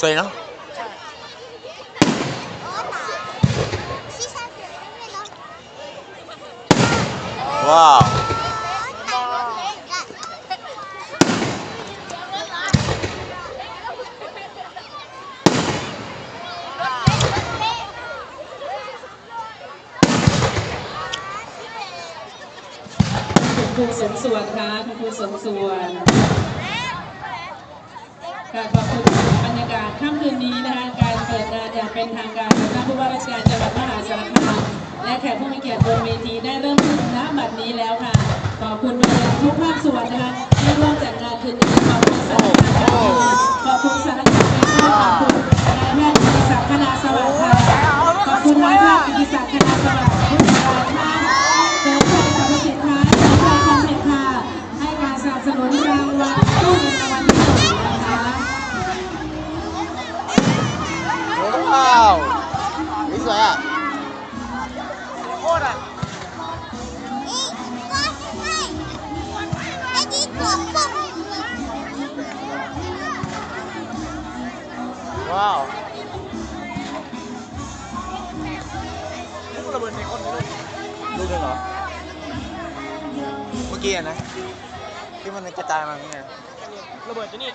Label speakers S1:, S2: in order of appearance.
S1: สวยเนาะว้าว
S2: คุณครูสมส่วนค่ะคุณครูสมส่วนค่ะขอบคุณ รรยากาศค่ำคืนนี้นะคะการเปิดงานอย่างเป็นทางการของท่านผู้ว่าราชการจังหวัดมหาสารคามและแขกผู้มีเกียรติบนเวทีได้เริ่มขึ้นณบัดนี้แล้วค่ะขอบคุณทุกภาคส่วนนะคะที่ร่วมจัดงานคืนนี้ขอบคุณสารคามขอบคุณสารคามขอบคุณนายแพทย์กิติศักดิ์คณาสวัสดิ์ค่ะขอบคุณนายแพทย์กิติศักดิ์
S1: สวยอะว้าวระเบิดในคนเลยดูเลยเหรอ เมื่อกี้อะนะ ที่มันกระจายมาอย่างเงี้ย
S3: ระเบิดจะนี่
S1: ว